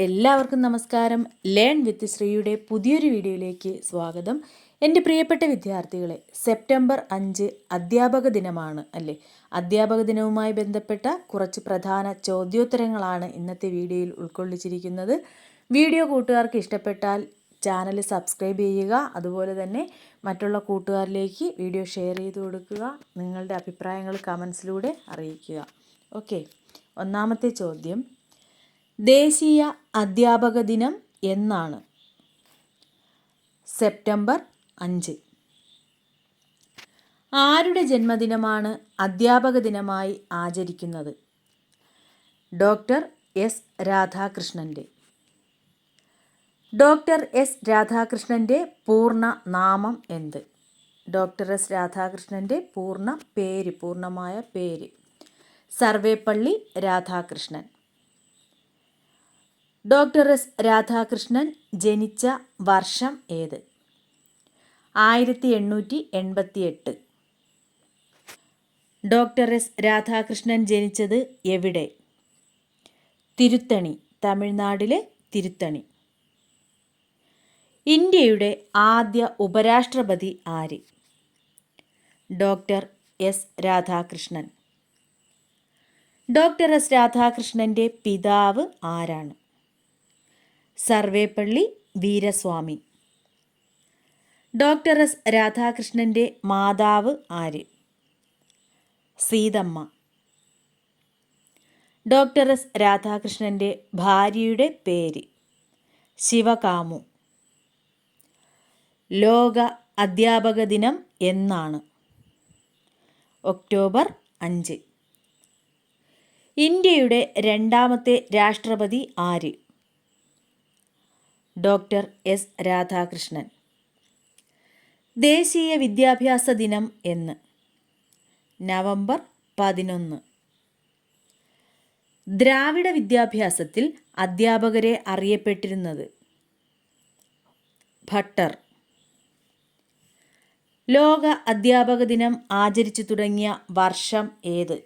എല്ലാവർക്കും നമസ്കാരം. Learn with ശ്രീയുടെ പുതിയൊരു വീഡിയോയിലേക്ക് സ്വാഗതം. എന്റെ പ്രിയപ്പെട്ട വിദ്യാർത്ഥികളെ സെപ്റ്റംബർ അഞ്ച് അധ്യാപക ദിനമാണ് അല്ലേ? അധ്യാപക ദിനവുമായി ബന്ധപ്പെട്ട കുറച്ച് പ്രധാന ചോദ്യോത്തരങ്ങളാണ് ഇന്നത്തെ വീഡിയോയിൽ ഉൾക്കൊള്ളിച്ചിരിക്കുന്നത്. വീഡിയോ കൂട്ടുകാർക്ക് ഇഷ്ടപ്പെട്ടാൽ ചാനൽ സബ്സ്ക്രൈബ് ചെയ്യുക അതുപോലെ തന്നെ മറ്റുള്ള കൂട്ടുകാരിലേക്ക് വീഡിയോ ഷെയർ ചെയ്ത് കൊടുക്കുക നിങ്ങളുടെ അഭിപ്രായങ്ങൾ കമൻസിലൂടെ അറിയിക്കുക. ഓക്കെ ഒന്നാമത്തെ ചോദ്യം. ദേശീയ അധ്യാപക ദിനം എന്നാണ്. സെപ്റ്റംബർ അഞ്ച്. ആരുടെ ജന്മദിനമാണ് അധ്യാപക ദിനമായി ആചരിക്കുന്നത്? ഡോക്ടർ എസ് രാധാകൃഷ്ണന്റെ. ഡോക്ടർ എസ് രാധാകൃഷ്ണന്റെ പൂർണ നാമം എന്ത്? ഡോക്ടർ എസ് രാധാകൃഷ്ണന്റെ പൂർണ പേര് പൂർണമായ പേര്. സർവേപ്പള്ളി രാധാകൃഷ്ണൻ. ഡോക്ടർ എസ് രാധാകൃഷ്ണൻ ജനിച്ച വർഷം ഏത്? ആയിരത്തി എണ്ണൂറ്റി എൺപത്തി എട്ട് ഡോക്ടർ എസ് രാധാകൃഷ്ണൻ ജനിച്ചത് എവിടെ? തിരുത്തണി തമിഴ്നാട്ടിലെ തിരുത്തണി. ഇന്ത്യയുടെ ആദ്യ ഉപരാഷ്ട്രപതി ആര്? Doctor S Radhakrishnan. Doctor S രാധാകൃഷ്ണന്റെ പിതാവ് ആരാണ്? സർവേപ്പള്ളി വീരസ്വാമി. ഡോക്ടർ എസ് രാധാകൃഷ്ണന്റെ മാതാവ് ആര്? സീതമ്മ. ഡോക്ടർ എസ് രാധാകൃഷ്ണന്റെ ഭാര്യയുടെ പേര് ശിവകാമു. ലോക അധ്യാപക ദിനം എന്നാണ്. ഒക്ടോബർ അഞ്ച്. ഇന്ത്യയുടെ രണ്ടാമത്തെ രാഷ്ട്രപതി ആര്? Doctor S Radhakrishnan. ദേശീയ വിദ്യാഭ്യാസ ദിനം എന്ന്. നവംബർ പതിനൊന്ന്. ദ്രാവിഡ വിദ്യാഭ്യാസത്തിൽ അധ്യാപകരെ അറിയപ്പെട്ടിരുന്നത്. ഭട്ടർ. ലോക അധ്യാപക ദിനം ആചരിച്ചു തുടങ്ങിയ വർഷം ഏത്?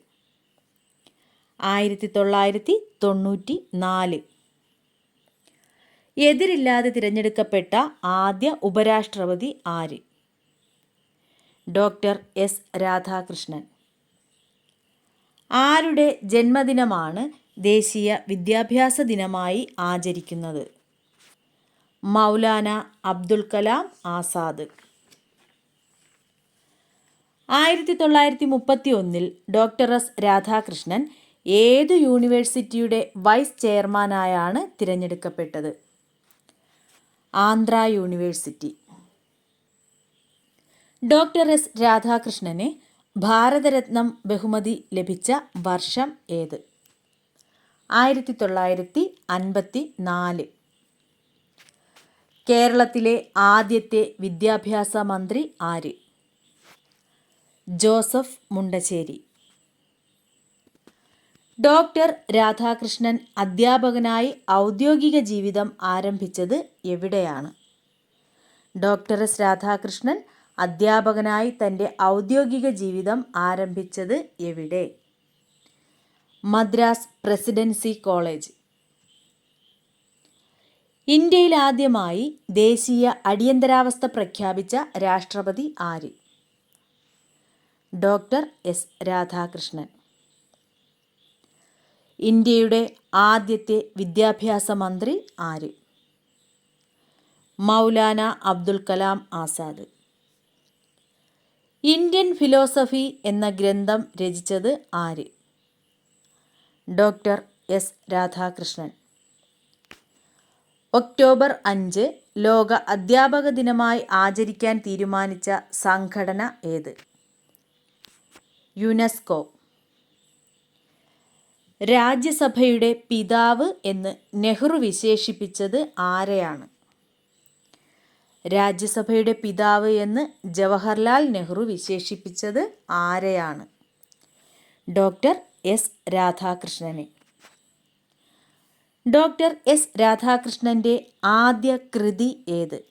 ആയിരത്തി തൊള്ളായിരത്തി തൊണ്ണൂറ്റി നാല് എതിരില്ലാതെ തിരഞ്ഞെടുക്കപ്പെട്ട ആദ്യ ഉപരാഷ്ട്രപതി ആര്? Doctor S Radhakrishnan. ആരുടെ ജന്മദിനമാണ് ദേശീയ വിദ്യാഭ്യാസ ദിനമായി ആചരിക്കുന്നത്? മൗലാന അബ്ദുൽ കലാം ആസാദ്. ആയിരത്തി തൊള്ളായിരത്തി മുപ്പത്തി ഒന്നിൽ ഡോക്ടർ എസ് രാധാകൃഷ്ണൻ ഏതു യൂണിവേഴ്സിറ്റിയുടെ വൈസ് ചെയർമാനായാണ് തിരഞ്ഞെടുക്കപ്പെട്ടത്? ആന്ധ്ര യൂണിവേഴ്സിറ്റി. ഡോക്ടർ എസ് രാധാകൃഷ്ണന് ഭാരതരത്നം ബഹുമതി ലഭിച്ച വർഷം ഏത്? ആയിരത്തി തൊള്ളായിരത്തി അൻപത്തി നാല് കേരളത്തിലെ ആദ്യത്തെ വിദ്യാഭ്യാസ മന്ത്രി ആര്? ജോസഫ് മുണ്ടശ്ശേരി. ഡോക്ടർ രാധാകൃഷ്ണൻ അധ്യാപകനായി ഔദ്യോഗിക ജീവിതം ആരംഭിച്ചത് എവിടെയാണ്? ഡോക്ടർ എസ് രാധാകൃഷ്ണൻ അധ്യാപകനായി തന്റെ ഔദ്യോഗിക ജീവിതം ആരംഭിച്ചത് എവിടെ? Madras presidency college. ഇന്ത്യയിൽ ആദ്യമായി ദേശീയ അടിയന്തരാവസ്ഥ പ്രഖ്യാപിച്ച രാഷ്ട്രപതി ആര്? Doctor S Radhakrishnan. ഇന്ത്യയുടെ ആദ്യത്തെ വിദ്യാഭ്യാസ മന്ത്രി ആര്? മൗലാന അബ്ദുൽ കലാം ആസാദ്. ഇന്ത്യൻ ഫിലോസഫി എന്ന ഗ്രന്ഥം രചിച്ചത് ആര്? Doctor S Radhakrishnan. ഒക്ടോബർ അഞ്ച് ലോക അധ്യാപക ദിനമായി ആചരിക്കാൻ തീരുമാനിച്ച സംഘടന ഏത്? യുനെസ്കോ. രാജ്യസഭയുടെ പിതാവ് എന്ന് നെഹ്റു വിശേഷിപ്പിച്ചത് ആരെയാണ്? രാജ്യസഭയുടെ പിതാവ് എന്ന് ജവഹർലാൽ നെഹ്റു വിശേഷിപ്പിച്ചത് ആരെയാണ്? ഡോക്ടർ എസ് രാധാകൃഷ്ണനെ. ഡോക്ടർ എസ് രാധാകൃഷ്ണന്റെ ആദ്യ കൃതി ഏത്?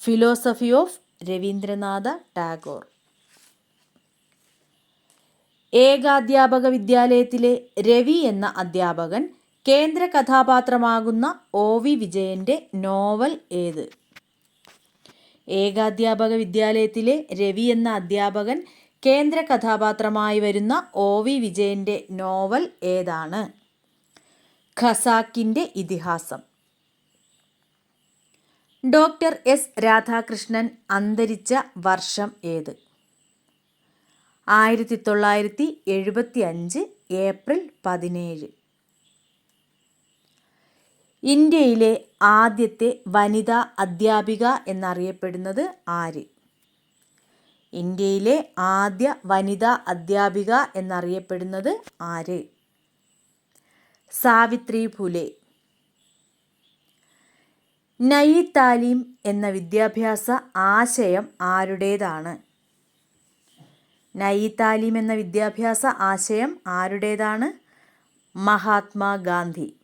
Philosophy of Rabindranath Tagore. ഏകാധ്യാപക വിദ്യാലയത്തിലെ രവി എന്ന അധ്യാപകൻ കേന്ദ്ര കഥാപാത്രമാകുന്ന ഒ വി വിജയന്റെ നോവൽ ഏത്? ഏകാധ്യാപക വിദ്യാലയത്തിലെ രവി എന്ന അധ്യാപകൻ കേന്ദ്ര കഥാപാത്രമായി വരുന്ന ഒ വി വിജയന്റെ നോവൽ ഏതാണ്? ഖസാക്കിന്റെ ഇതിഹാസം. ഡോക്ടർ എസ് രാധാകൃഷ്ണൻ അന്തരിച്ച വർഷം ഏത്? ആയിരത്തി തൊള്ളായിരത്തി എഴുപത്തി അഞ്ച് ഏപ്രിൽ പതിനേഴ്. ഇന്ത്യയിലെ ആദ്യത്തെ വനിതാ അധ്യാപിക എന്നറിയപ്പെടുന്നത് ആര്? ഇന്ത്യയിലെ ആദ്യ വനിതാ അധ്യാപിക എന്നറിയപ്പെടുന്നത് ആര്? സാവിത്രി ഫുലെ. നയി താലീം എന്ന വിദ്യാഭ്യാസ ആശയം ആരുടേതാണ്? നയി താലീം എന്ന വിദ്യാഭ്യാസ ആശയം ആരുടേതാണ്? മഹാത്മാഗാന്ധി.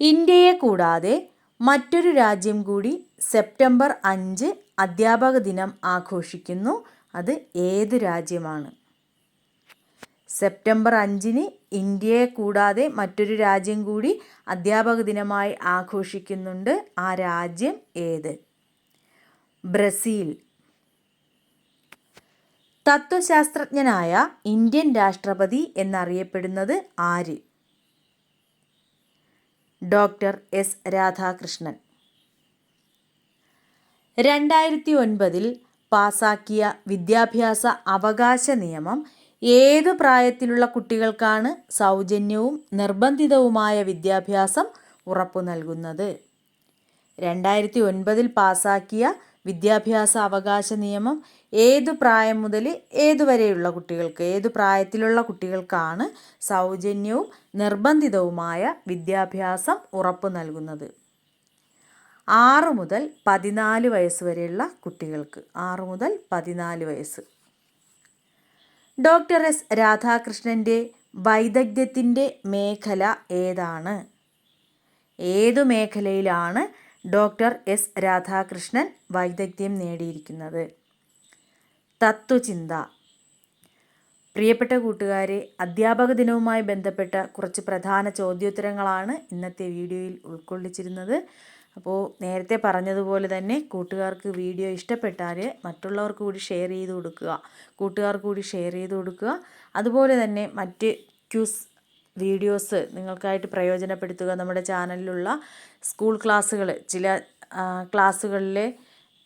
ഇന്ത്യയെ കൂടാതെ മറ്റൊരു രാജ്യം കൂടി സെപ്റ്റംബർ അഞ്ച് അധ്യാപക ദിനം ആഘോഷിക്കുന്നു. അത് ഏത് രാജ്യമാണ്? സെപ്റ്റംബർ അഞ്ചിന് ഇന്ത്യയെ കൂടാതെ മറ്റൊരു രാജ്യം കൂടി അധ്യാപക ദിനമായി ആഘോഷിക്കുന്നുണ്ട്. ആ രാജ്യം ഏത്? ബ്രസീൽ. തത്വശാസ്ത്രജ്ഞനായ ഇന്ത്യൻ രാഷ്ട്രപതി എന്നറിയപ്പെടുന്നത് ആര്? Doctor S Radhakrishnan. രണ്ടായിരത്തി ഒൻപതിൽ പാസാക്കിയ വിദ്യാഭ്യാസ അവകാശ നിയമം ഏതു പ്രായത്തിലുള്ള കുട്ടികൾക്കാണ് സൗജന്യവും നിർബന്ധിതവുമായ വിദ്യാഭ്യാസം ഉറപ്പു നൽകുന്നത്? രണ്ടായിരത്തി ഒൻപതിൽ പാസാക്കിയ വിദ്യാഭ്യാസ അവകാശ നിയമം ഏതു പ്രായം മുതൽ ഏതുവരെയുള്ള കുട്ടികൾക്ക് ഏതു പ്രായത്തിലുള്ള കുട്ടികൾക്കാണ് സൗജന്യവും നിർബന്ധിതവുമായ വിദ്യാഭ്യാസം ഉറപ്പു നൽകുന്നത്? ആറ് മുതൽ പതിനാല് വയസ്സ് വരെയുള്ള കുട്ടികൾക്ക് ആറ് മുതൽ പതിനാല് വയസ്സ്. Doctor S. രാധാകൃഷ്ണന്റെ വൈദഗ്ധ്യത്തിന്റെ മേഖല ഏതാണ്? ഏതു മേഖലയിലാണ് ഡോക്ടർ എസ് രാധാകൃഷ്ണൻ വൈദഗ്ധ്യം നേടിയിരിക്കുന്നത്. തത്വചിന്ത പ്രിയപ്പെട്ട കൂട്ടുകാരെ അധ്യാപക ദിനവുമായി ബന്ധപ്പെട്ട കുറച്ച് പ്രധാന ചോദ്യോത്തരങ്ങളാണ് ഇന്നത്തെ വീഡിയോയിൽ ഉൾക്കൊള്ളിച്ചിരുന്നത്. അപ്പോൾ നേരത്തെ പറഞ്ഞതുപോലെ തന്നെ കൂട്ടുകാർക്ക് വീഡിയോ ഇഷ്ടപ്പെട്ടാൽ മറ്റുള്ളവർക്ക് കൂടി ഷെയർ ചെയ്ത് കൊടുക്കുക. കൂട്ടുകാർക്ക് കൂടി ഷെയർ ചെയ്ത് കൊടുക്കുക. അതുപോലെ തന്നെ മറ്റ് ക്യൂസ് വീഡിയോസ് നിങ്ങൾക്കായിട്ട് പ്രയോജനപ്പെടുത്തുക. നമ്മുടെ ചാനലിലുള്ള സ്കൂൾ ക്ലാസ്സുകൾ ചില ക്ലാസ്സുകളിലെ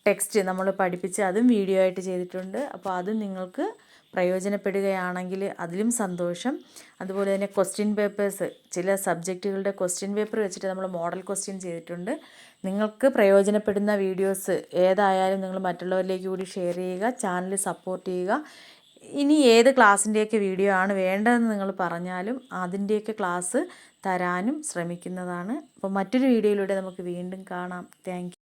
ടെക്സ്റ്റ് നമ്മൾ പഠിപ്പിച്ച് അതും വീഡിയോ ആയിട്ട് ചെയ്തിട്ടുണ്ട്. അപ്പോൾ അതും നിങ്ങൾക്ക് പ്രയോജനപ്പെടുകയാണെങ്കിൽ അതിലും സന്തോഷം. അതുപോലെ തന്നെ ക്വസ്റ്റ്യൻ പേപ്പേഴ്സ് ചില സബ്ജക്റ്റുകളുടെ ക്വസ്റ്റ്യൻ പേപ്പർ വെച്ചിട്ട് നമ്മൾ മോഡൽ ക്വസ്റ്റ്യൻ ചെയ്തിട്ടുണ്ട്. നിങ്ങൾക്ക് പ്രയോജനപ്പെടുന്ന വീഡിയോസ് ഏതായാലും നിങ്ങൾ മറ്റുള്ളവരിലേക്ക് കൂടി ഷെയർ ചെയ്യുക ചാനൽ സപ്പോർട്ട് ചെയ്യുക. ഇനി ഏത് ക്ലാസ്സിന്റെയൊക്കെ വീഡിയോ ആണ് വേണ്ടതെന്ന് നിങ്ങൾ പറഞ്ഞാലും അതിന്റെയൊക്കെ ക്ലാസ് തരാനും ശ്രമിക്കുന്നതാണ്. അപ്പോൾ മറ്റൊരു വീഡിയോയിലൂടെ നമുക്ക് വീണ്ടും കാണാം. താങ്ക്